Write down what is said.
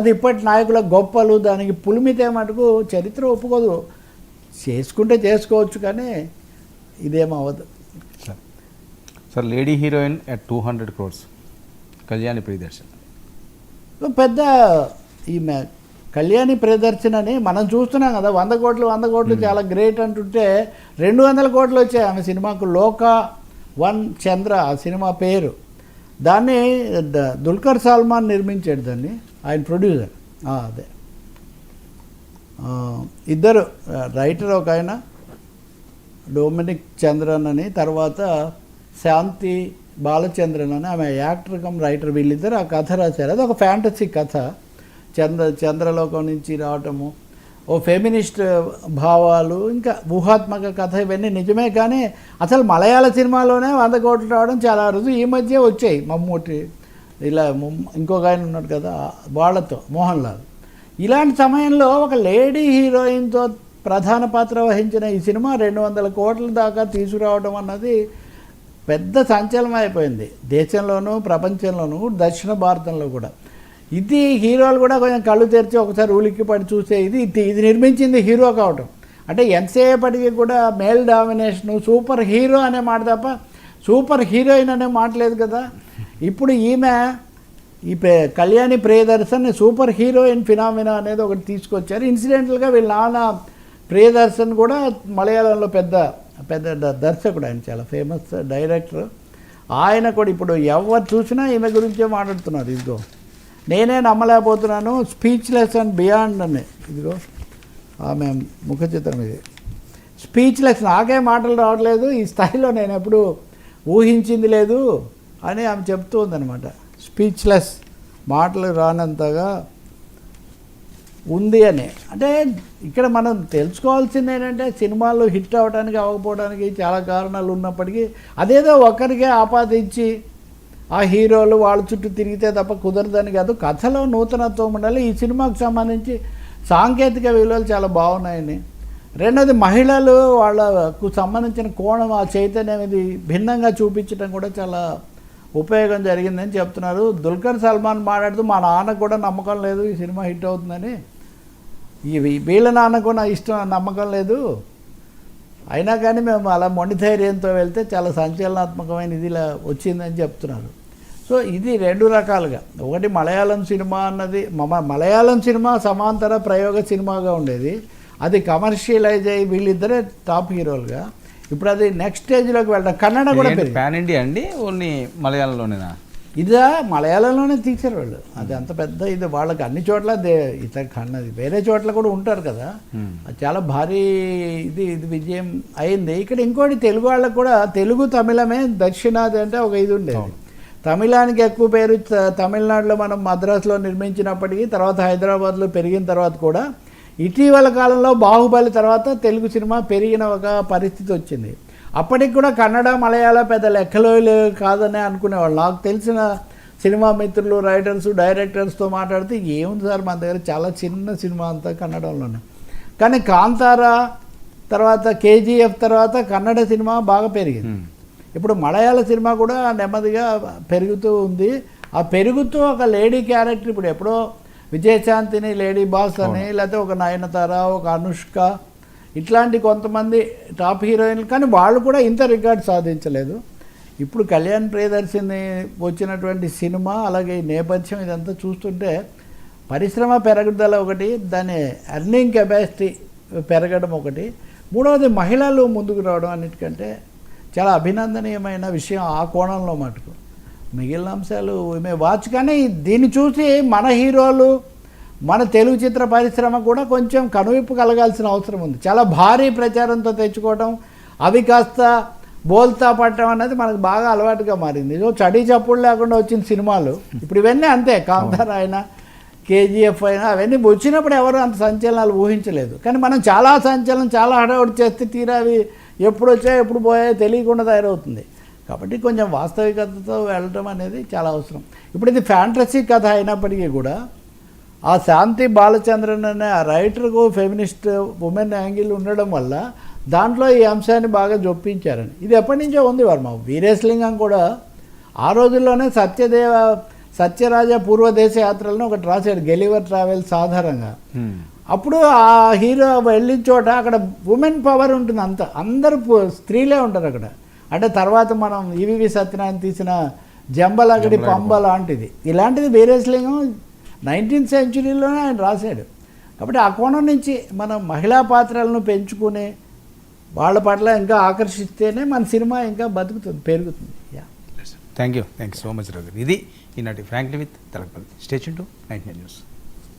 అది ఇప్పటి నాయకుల గొప్పలు దానికి పులిమితే మటుకు చరిత్ర ఒప్పుకోదు. చేసుకుంటే చేసుకోవచ్చు కానీ ఇదేమవ్వదు sir sir lady heroine at two hundred crores Kalyani Priyadarshan. పెద్ద ఈమె కళ్యాణి ప్రియదర్శన్ అని మనం చూస్తున్నాం కదా వంద కోట్లు వంద కోట్లు చాలా గ్రేట్ అంటుంటే రెండు వందల కోట్లు వచ్చాయి ఆమె సినిమాకు. లోక వన్ చంద్ర ఆ సినిమా పేరు. దాన్ని ద- దుల్కర్ సల్మాన్ నిర్మించాడు దాన్ని. ఆయన ప్రొడ్యూసర్. అదే. ఇద్దరు రైటర్ ఒక ఆయన డొమినిక్ చంద్రన్ అని తర్వాత శాంతి బాలచంద్రన్ అని ఆమె యాక్టర్ కమ్ రైటర్ వీళ్ళిద్దరు ఆ కథ రాశారు. అది ఒక ఫ్యాంటసీ కథ. చంద్ర చంద్రలోకం నుంచి రావటము ఓ ఫెమినిస్ట్ భావాలు ఇంకా ఊహాత్మక కథ ఇవన్నీ నిజమే కానీ అసలు మలయాళ సినిమాలోనే వంద కోట్లు రావడం చాలా అరుదు ఈ మధ్య వచ్చాయి. మమ్మూటి ఇలా ఇంకొక ఆయన ఉన్నాడు కదా వాళ్ళతో మోహన్ లాల్ ఇలాంటి సమయంలో ఒక లేడీ హీరోయిన్తో ప్రధాన పాత్ర వహించిన ఈ సినిమా రెండు వందల కోట్ల దాకా తీసుకురావడం అన్నది పెద్ద సంచలనం అయిపోయింది. దేశంలోనూ ప్రపంచంలోనూ దక్షిణ భారతంలో కూడా. ఇది హీరోలు కూడా కొంచెం కళ్ళు తెరిచి ఒకసారి ఉలిక్కి పడి చూసే ఇది ఇది ఇది నిర్మించింది హీరో కావటం. అంటే ఎంతసేపటికి కూడా మేల్ డామినేషను సూపర్ హీరో అనే మాట తప్ప సూపర్ హీరోయిన్ అనే మాట లేదు కదా. ఇప్పుడు ఈమె ఈ Kalyani Priyadarshan super heroine phenomena అనేది ఒకటి తీసుకొచ్చారు. ఇన్సిడెంటల్గా వీళ్ళ నాన్న ప్రియదర్శన్ కూడా మలయాళంలో పెద్ద పెద్ద దర్శకుడు ఆయన చాలా ఫేమస్ డైరెక్టర్. ఆయన కూడా ఇప్పుడు ఎవరు చూసినా ఈమె గురించే మాట్లాడుతున్నారు. ఇదిగో నేనే నమ్మలేకపోతున్నాను. స్పీచ్లెస్ అండ్ బియాండ్ అని. ఇదిగో ఆమె ముఖ చిత్రం ఇది. స్పీచ్లెస్ నాకే మాటలు రావట్లేదు. ఈ స్థాయిలో నేను ఎప్పుడు ఊహించింది లేదు. అని ఆమె చెప్తూ ఉందనమాట స్పీచ్లెస్ మాటలు రానంతగా ఉంది అని. అంటే ఇక్కడ మనం తెలుసుకోవాల్సింది ఏంటంటే సినిమాలు హిట్ అవ్వడానికి అవ్వకపోవడానికి చాలా కారణాలు ఉన్నప్పటికీ అదేదో ఒకరికే ఆపాదించి ఆ హీరోలు వాళ్ళ చుట్టూ తిరిగితే తప్ప కుదరదని కాదు. కథలో నూతనత్వం ఉండాలి. ఈ సినిమాకు సంబంధించి సాంకేతిక విలువలు చాలా బాగున్నాయని. రెండోది మహిళలు వాళ్ళకు సంబంధించిన కోణం ఆ చైతన్యం ఇది భిన్నంగా చూపించడం కూడా చాలా ఉపయోగం జరిగిందని చెప్తున్నారు. దుల్కర్ సల్మాన్ మాట్లాడుతూ మా నాన్నకు కూడా నమ్మకం లేదు ఈ సినిమా హిట్ అవుతుందని. ఇవి వీళ్ళ నాన్నకు నా ఇష్టం నమ్మకం లేదు. అయినా కానీ మేము అలా మొండి ధైర్యంతో వెళ్తే చాలా సంచలనాత్మకమైన ఇది ఇలా వచ్చిందని చెప్తున్నారు. సో ఇది రెండు రకాలుగా. ఒకటి మలయాళం సినిమా అన్నది మమ మలయాళం సినిమా సమాంతర ప్రయోగ సినిమాగా ఉండేది. అది కమర్షియలైజ్ అయ్యి వీళ్ళిద్దరే టాప్ హీరోలుగా. ఇప్పుడు అది నెక్స్ట్ స్టేజ్లోకి వెళ్ళడం కన్నడ కూడా పాన్ ఇండియా అండి ఓన్లీ మలయాళంలోనేనా? ఇదా మలయాళంలోనే తీశారు వాళ్ళు. అది అంత పెద్ద ఇది వాళ్ళకి అన్ని చోట్ల ఇతర కన్నది వేరే చోట్ల కూడా ఉంటారు కదా. Hmm. అది చాలా భారీ ఇది ఇది విజయం అయింది. ఇక్కడ ఇంకోటి తెలుగు వాళ్ళకు కూడా తెలుగు తమిళమే దక్షిణాది అంటే ఒక ఇది ఉండేది. తమిళానికి ఎక్కువ పేరు తమిళనాడులో మనం మద్రాసులో నిర్మించినప్పటికీ తర్వాత హైదరాబాద్లో పెరిగిన తర్వాత కూడా ఇటీవల కాలంలో బాహుబలి తర్వాత తెలుగు సినిమా పెరిగిన ఒక పరిస్థితి వచ్చింది. అప్పటికి కూడా కన్నడ మలయాళ పెద్ద లెక్కలో లేవు కాదని అనుకునేవాళ్ళు. నాకు తెలిసిన సినిమా మిత్రులు రైటర్స్ డైరెక్టర్స్తో మాట్లాడితే ఏముంది సార్ మన దగ్గర? చాలా చిన్న సినిమా అంతా కన్నడంలోనే. కానీ కాంతారా తర్వాత కేజీఎఫ్ తర్వాత కన్నడ సినిమా బాగా పెరిగింది. ఇప్పుడు మలయాళ సినిమా కూడా నెమ్మదిగా పెరుగుతూ ఉంది. ఆ పెరుగుతూ ఒక లేడీ క్యారెక్టర్ ఇప్పుడు ఎప్పుడో విజయశాంతిని లేడీ బాస్ అని లేకపోతే ఒక నయనతార ఒక అనుష్క ఇట్లాంటి కొంతమంది టాప్ హీరోయిన్లు కానీ వాళ్ళు కూడా ఇంత రికార్డ్ సాధించలేదు. ఇప్పుడు కళ్యాణ్ ప్రియదర్శిని వచ్చినటువంటి సినిమా అలాగే ఈ నేపథ్యం ఇదంతా చూస్తుంటే పరిశ్రమ పెరుగుదల ఒకటి దాని ఎర్నింగ్ కెపాసిటీ పెరగడం ఒకటి మూడవది మహిళలు ముందుకు రావడం అన్నిటికంటే చాలా అభినందనీయమైన విషయం ఆ కోణంలో మటుకు. మిగిలిన అంశాలు మే వాచ్ కానీ దీన్ని చూసి మన హీరోలు మన తెలుగు చిత్ర పరిశ్రమ కూడా కొంచెం కనువిప్పు కలగాల్సిన అవసరం ఉంది. చాలా భారీ ప్రచారంతో తెచ్చుకోవడం అవి కాస్త బోల్తా పట్టడం అనేది మనకు బాగా అలవాటుగా మారింది. చడీ చప్పుడు లేకుండా వచ్చిన సినిమాలు ఇప్పుడు ఇవన్నీ అంతే కాంతార అయినా కేజీఎఫ్ అయినా అవన్నీ వచ్చినప్పుడు ఎవరు అంత సంచలనాలు ఊహించలేదు. కానీ మనం చాలా సంచలనం చాలా హడావుడి చేస్తే తీరా అవి ఎప్పుడు వచ్చాయో ఎప్పుడు పోయాయో తెలియకుండా తయారవుతుంది. కాబట్టి కొంచెం వాస్తవికతతో వెళ్ళటం అనేది చాలా అవసరం. ఇప్పుడు ఇది ఫ్యాంటసీ కథ అయినప్పటికీ కూడా ఆ శాంతి బాలచంద్రన్ అనే ఆ రైటర్కు ఫెమినిస్ట్ ఉమెన్ యాంగిల్ ఉండడం వల్ల దాంట్లో ఈ అంశాన్ని బాగా జొప్పించారని. ఇది ఎప్పటి నుంచో ఉంది వర్మ. వీరేశలింగం కూడా ఆ రోజుల్లోనే సత్యదేవ సత్యరాజ పూర్వదేశ యాత్రలను ఒకటి రాశాడు గెలివర్ ట్రావెల్స్ ఆధారంగా Hmm. అప్పుడు ఆ హీరో వెళ్ళిన చోట అక్కడ ఉమెన్ పవర్ ఉంటుంది అంత. అందరూ స్త్రీలే ఉంటారు అక్కడ. అంటే తర్వాత మనం ఈవివి సత్యనారాయణ తీసిన జంబలగడి పంబ లాంటిది. ఇలాంటిది వీరేశలింగం నైన్టీన్త్ సెంచురీలోనే ఆయన రాశాడు. కాబట్టి ఆ కోణం నుంచి మనం మహిళా పాత్రలను పెంచుకుని వాళ్ళ పట్ల ఇంకా ఆకర్షిస్తేనే మన సినిమా ఇంకా బతుకుతుంది పెరుగుతుంది. Yeah. Thank you thank you so much Raghu ఇది ఈనాటి frankly with Telakapalli station tonight news